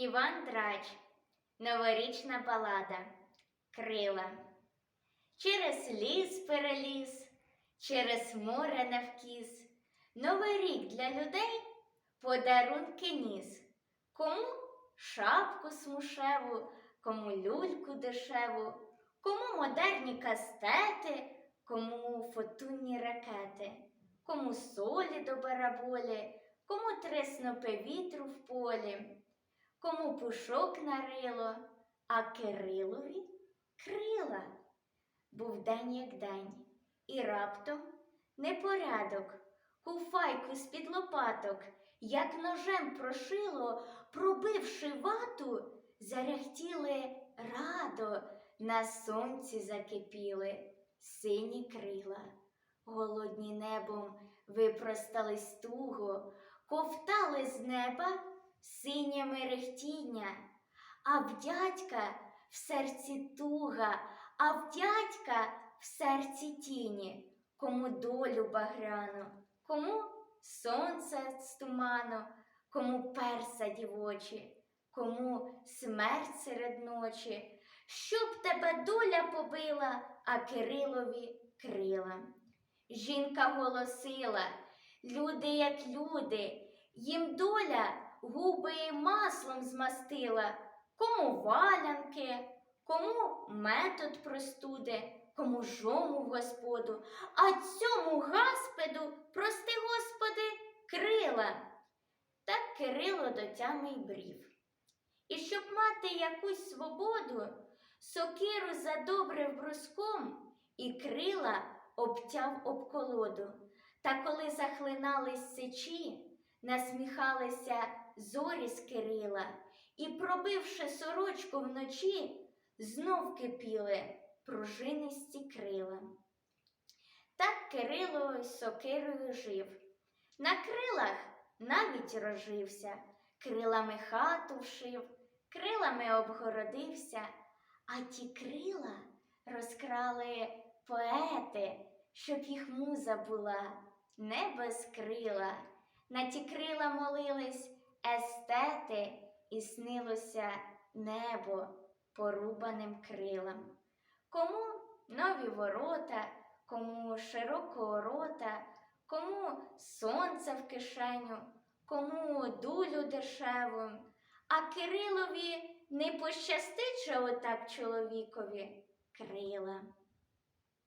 Іван Драч. Новорічна балада. Крила. Через ліс переліз, через море навкіз. Новий рік для людей подарунки ніс. Кому шапку смушеву, кому люльку дешеву, кому модерні кастети, кому фотунні ракети, кому солі до бараболі, кому три снопи вітру в полі, кому пушок на рило, а Кирилові крила. Був день як день, і раптом непорядок, куфайку з-під лопаток, як ножем прошило, пробивши вату, заряхтіли радо, на сонці закипіли сині крила, голодні небом випростались туго, ковтали з неба синє мерехтіння, а в дядька в серці туга, а в дядька в серці тіні, кому долю багряну, кому сонце з туману, кому перса дівочі, кому смерть серед ночі, щоб тебе доля побила, а Кирилові крила. Жінка голосила, люди, як люди, їм доля губи маслом змастила, кому валянки, кому метод простуди, кому жому в господу, а цьому гаспеду, прости господи, крила. Так Кирило до тями й брів. І щоб мати якусь свободу, сокиру задобрив бруском і крила обтяв об колоду. Та коли захлинались сечі, насміхалися зорі з Кирила, і, пробивши сорочку вночі, знов кипіли пружинисті крила. Так Кирило сокирою жив. На крилах навіть рожився, крилами хату вшив, крилами обгородився, а ті крила розкрали поети, щоб їх муза була не без крила. На ті крила молились естети, і снилося небо порубаним крилам. Кому нові ворота, кому широкого рота, кому сонце в кишеню, кому дулю дешеву, а Кирилові не пощастить же отак чоловікові крила.